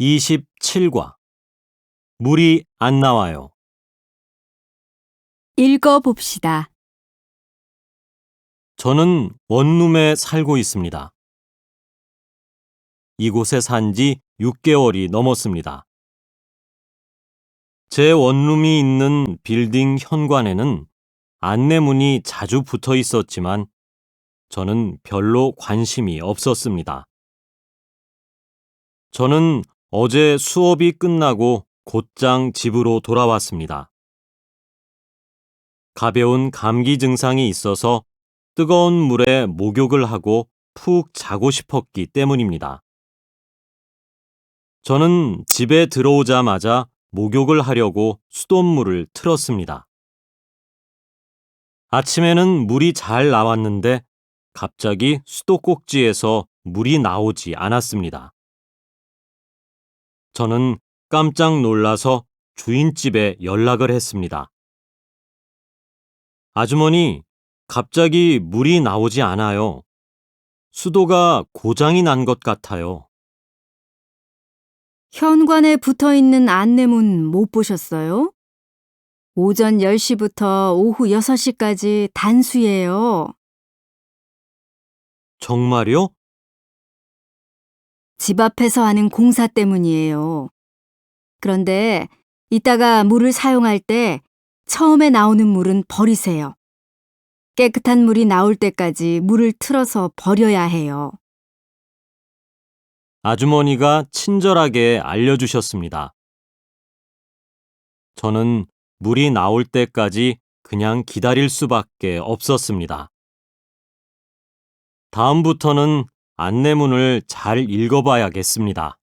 27과 물이 안 나와요. 읽어봅시다. 저는 원룸에 살고 있습니다. 이곳에 산 지 6개월이 넘었습니다. 제 원룸이 있는 빌딩 현관에는 안내문이 자주 붙어 있었지만 저는 별로 관심이 없었습니다. 저는 어제 수업이 끝나고 곧장 집으로 돌아왔습니다. 가벼운 감기 증상이 있어서 뜨거운 물에 목욕을 하고 푹 자고 싶었기 때문입니다. 저는 집에 들어오자마자 목욕을 하려고 수돗물을 틀었습니다. 아침에는 물이 잘 나왔는데 갑자기 수도꼭지에서 물이 나오지 않았습니다. 저는 깜짝 놀라서 주인집에 연락을 했습니다. 아주머니, 갑자기 물이 나오지 않아요. 수도가 고장이 난 것 같아요. 현관에 붙어 있는 안내문 못 보셨어요? 오전 10시부터 오후 6시까지 단수예요. 정말요? 집 앞에서 하는 공사 때문이에요. 그런데 이따가 물을 사용할 때 처음에 나오는 물은 버리세요. 깨끗한 물이 나올 때까지 물을 틀어서 버려야 해요. 아주머니가 친절하게 알려주셨습니다. 저는 물이 나올 때까지 그냥 기다릴 수밖에 없었습니다. 다음부터는 안내문을 잘 읽어봐야겠습니다.